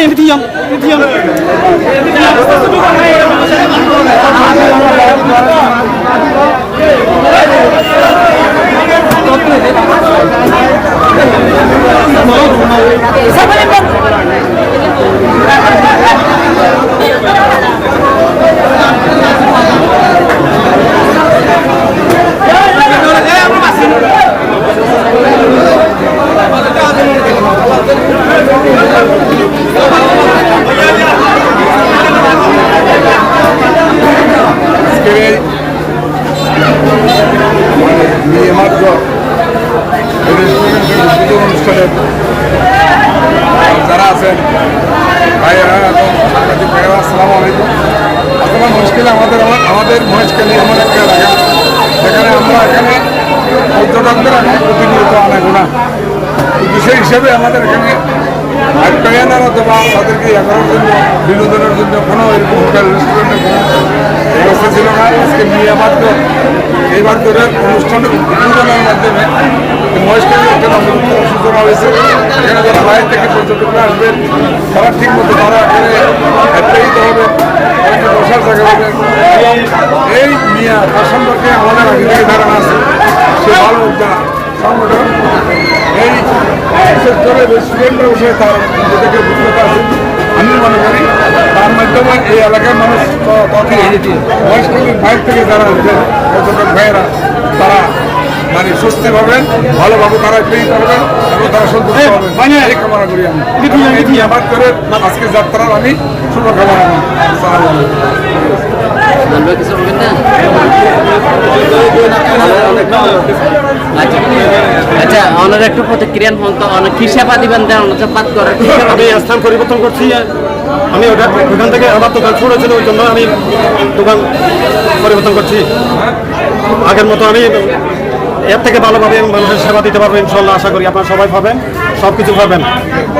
Bapak ini diam বিয়ে মাত্র অনুষ্ঠানে যারা আছেন, ভাইয়েরা এবং সাংবাদিক ভাইয়েরা, আসসালামু আলাইকুম। আসলে মুশকিল আমাদের আমাদের মহেশখালী এমন একটা এলাকা। যেখানে আমরা এখানে পর্যটকদের এখন প্রতিনিয়ত আনাবো না বিষয় হিসেবে আমাদের এখানে আপ্যায়নের অথবা তাদেরকে করার জন্য, বিনোদনের জন্য কোনো এরকম হোটেল রেস্টুরেন্টের কোনো ব্যবস্থা ছিল না। আজকে বিয়ে মাত্র এই মাত্রের অনুষ্ঠানের উদ্বোধনের মাধ্যমে মহেশখালী হয়েছে। এখানে যারা বাইরে থেকে পর্যটকরা আসবেন, তারা ঠিক মতো তারা এখানে অ্যাপ্লাইতে হবে বসার জায়গা হবে। এই মিয়া তার সম্পর্কে আমাদের আগে ধারণা আছে। সে ভালো সংগঠন। করে রেস্টুরেন্টের বিষয়ে তার নিজেদেরকে অভিজ্ঞতা আছে। আমি মনে করি তার মাধ্যমে এই এলাকার মানুষ তথা বয়স্কদের বাইরে থেকে যারা পর্যটক ভাইয়েরা তারা মানে সুস্থ পাবেন ভালোভাবে তারা পেয়ে পারবেন এবং তারা সন্তুষ্ট হবেন। এই কামনা করি আমি। এটি আমার করে আজকে যাত্রার আমি শুভকামনা বলবে কিছু বলবেন না আচ্ছা ওনার একটু প্রতিক্রিয়া হন তো অনেক কি সেবা দিবেন দেন ওনার বাদ করার আমি স্থান পরিবর্তন করছি আমি ওটা ওখান থেকে আমার দোকান ছোট ছিল ওই জন্য আমি দোকান পরিবর্তন করছি। আগের মতো আমি এর থেকে ভালোভাবে মানুষের সেবা দিতে পারব ইনশাল্লাহ আশা করি আপনারা সবাই পাবেন সব কিছু পাবেন।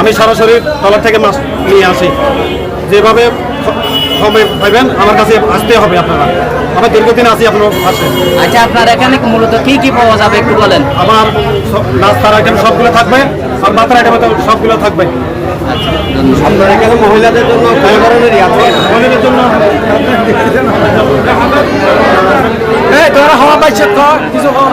আমি সরাসরি তলার থেকে মাছ নিয়ে আসি। যেভাবে হবে পাইবেন আমার কাছে আসতে হবে আপনারা। আমি দীর্ঘদিন আছি আপনার পাশে। আচ্ছা আপনার এখানে মূলত কি কি পাওয়া যাবে একটু বলেন? আমার সব নাস্তার আইটেম সবগুলো থাকবে আর মাথার আইটেম সবগুলো থাকবে। আপনার এখানে মহিলাদের জন্য কয় ধরনেরই আছে। মহিলাদের জন্য এই তোরা হওয়া পাইছে তো কিছু হওয়া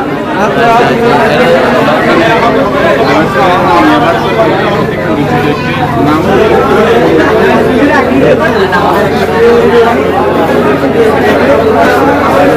আজকে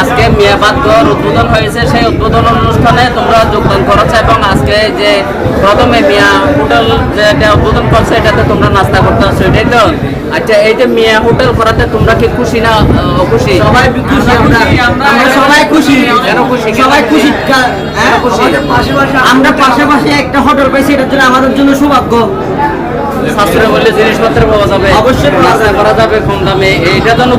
আজকে মিয়াবাদগড় উদ্বোধন হয়েছে সেই উদ্বোধন অনুষ্ঠানে তোমরা যোগদান করেছ এবং আজকে যে প্রথমে মিয়া হোটেল যেটা উদ্বোধন করছে এটাতে তোমরা নাস্তা করতে আসছো এটাই তো আচ্ছা এই যে মিয়া হোটেল করাতে তোমরা কি খুশি না অখুশি সবাই খুশি আমরা সবাই খুশি কেন খুশি? সবাই খুশি হ্যাঁ? খুশি? আমরা পাশাপাশি একটা হোটেল পাইছি এটার জন্য আমাদের জন্য সৌভাগ্য সাশ্রয় করলে জিনিসপত্র পাওয়া যাবে। অবশ্যই নাস্তা করা যাবে কম দামে। এটা জন্য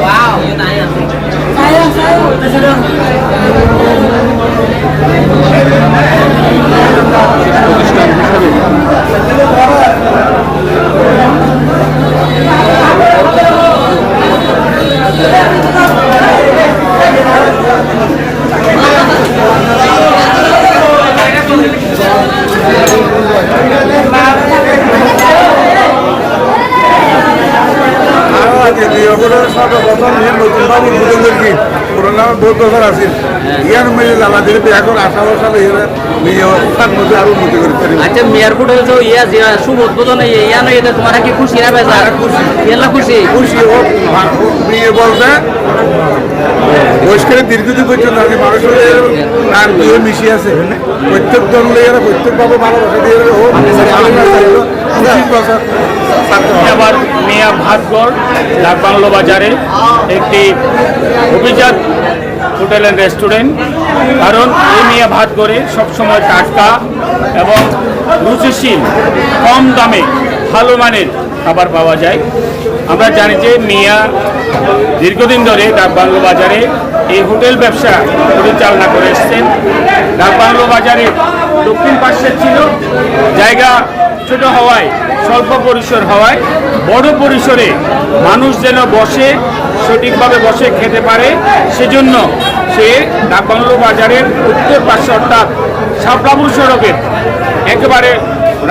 Wow. আছে আছে, হ্যাঁ। পুরোনো বহুত বছর আছে। ইয়ার মেয়ে জ্বালা দিলে করে আঠারো সালে তার মধ্যে আরও উন্নতি করে পারি আচ্ছা মেয়ার হোটেল তো ইয়া যে শুভ উদ্বোধন ইয়া নয় এটা তোমার কি খুশি না বেজার? খুশি। ইয়ালা খুশি? খুশি ও মেয়ে বলতে বয়স্কের দীর্ঘদিন পর্যন্ত আমি মানুষের মিশিয়ে আছে। প্রত্যেক জন এরা প্রত্যেক ভাবে ভালোবাসা দিয়ে ও মিয়া ভাতগড় ডাকবাংলো বাজারে একটি অভিজাত হোটেল অ্যান্ড রেস্টুরেন্ট কারণ এই মিয়া ভাতগড়ে সবসময় টাটকা এবং রুচিশীল, কম দামে ভালো মানের খাবার পাওয়া যায়। আমরা জানি যে মিয়া দীর্ঘদিন ধরে ডাকবাংলো বাজারে এই হোটেল ব্যবসা পরিচালনা করে এসছেন। ডাকবাংলো বাজারে দক্ষিণ পাশে ছিল জায়গা ছোট হওয়ায়, স্বল্প পরিসর হওয়ায়, বড় পরিসরে মানুষ যেন বসে, সঠিকভাবে বসে খেতে পারে, সেজন্য সে ডাকবাংলো বাজারের উত্তর পাশে অর্থাৎ সাপলাবুর সড়কের একেবারে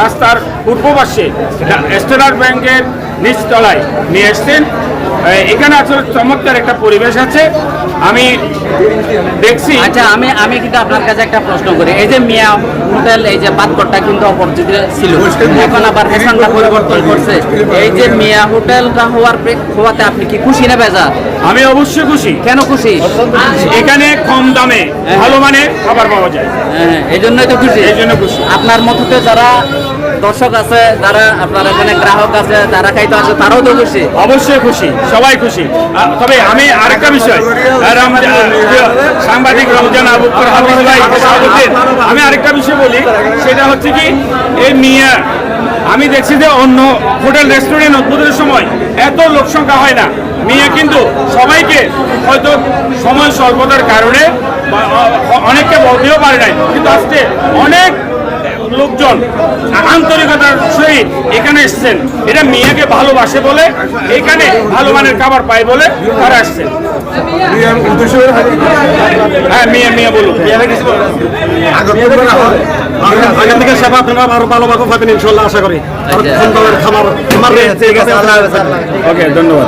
রাস্তার পূর্ব পাশে স্টেলার ব্যাংকের নিচতলায় নিয়ে এসছেন। এখানে আসলে চমৎকার একটা পরিবেশ আছে। আমি দেখছি। আচ্ছা আমি আমি কিন্তু আপনার কাছে একটা প্রশ্ন করি। এই যে মিয়া হোটেল এই যে পাতকরটা কিন্তু অপরিচিত ছিল। এখন আবার স্থানটা পরিবর্তন করছে। এই যে মিয়া হোটেলটা হওয়ার হওয়াতে আপনি কি খুশি না বেজার? আমি অবশ্যই খুশি। কেন খুশি? এখানে কম দামে ভালো মানে খাবার পাওয়া যায়। হ্যাঁ এই জন্যই তো খুশি। এই জন্য খুশি। আপনার মততে যারা দর্শক আছে, যারা আপনার এখানে গ্রাহক আছে, যারা খাইতে আছে তারাও তো খুশি। অবশ্যই খুশি, সবাই খুশি। তবে আমি আরেকটা বিষয় সাংবাদিক রমজান ভাই আমি আরেকটা বিষয় বলি, সেটা হচ্ছে কি, এই মিয়া, আমি দেখছি যে অন্য হোটেল, রেস্টুরেন্ট উদ্বোধনের সময় এত লোক সংখ্যা হয় না। মিয়া কিন্তু সবাইকে হয়তো সময় স্বল্পতার কারণে অনেককে বলতেও পারে নাই। কিন্তু আজকে অনেক লোকজন আন্তরিকতার সহিত এখানে এসছেন। এটা মেয়েকে ভালোবাসে বলে এখানে ভালো মানের খাবার পায় বলে তারা আসছেন। হ্যাঁ মেয়ে মেয়ে বলুন। থেকে সেবা আপনারা আরও ভালোভাবে পাবেন ইনশাল্লাহ আশা করি। আর আচ্ছা। খাবার খাবার ওকে ধন্যবাদ।